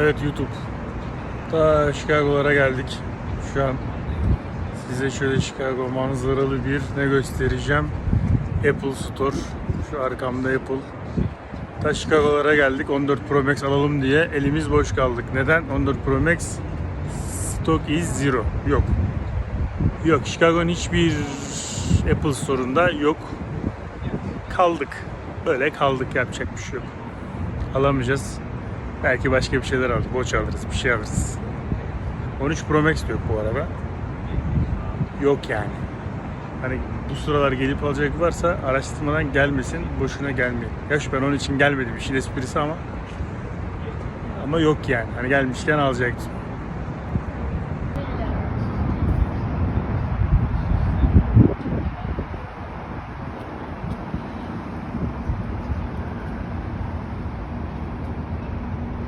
Evet YouTube. Ta Chicago'lara geldik. Şu an size şöyle Chicago manzaralı bir ne göstereceğim. Apple Store. Şu arkamda Apple. Ta Chicago'lara geldik 14 Pro Max alalım diye elimiz boş kaldık. Neden? 14 Pro Max stock is zero. Yok. Yok Chicago'nun hiçbir Apple Store'unda yok. Kaldık. Böyle kaldık yapacak bir şey yok. Alamayacağız. Belki başka bir şeyler alırız. Boç alırız, bir şey alırız. 13 Pro Max yok bu araba. Yok yani. Hani bu sıralar gelip alacak varsa araştırmadan gelmesin, boşuna gelmeyin. Yaş ben onun için gelmedim. İşin esprisi ama ama yok yani. Hani gelmişken alacaktım.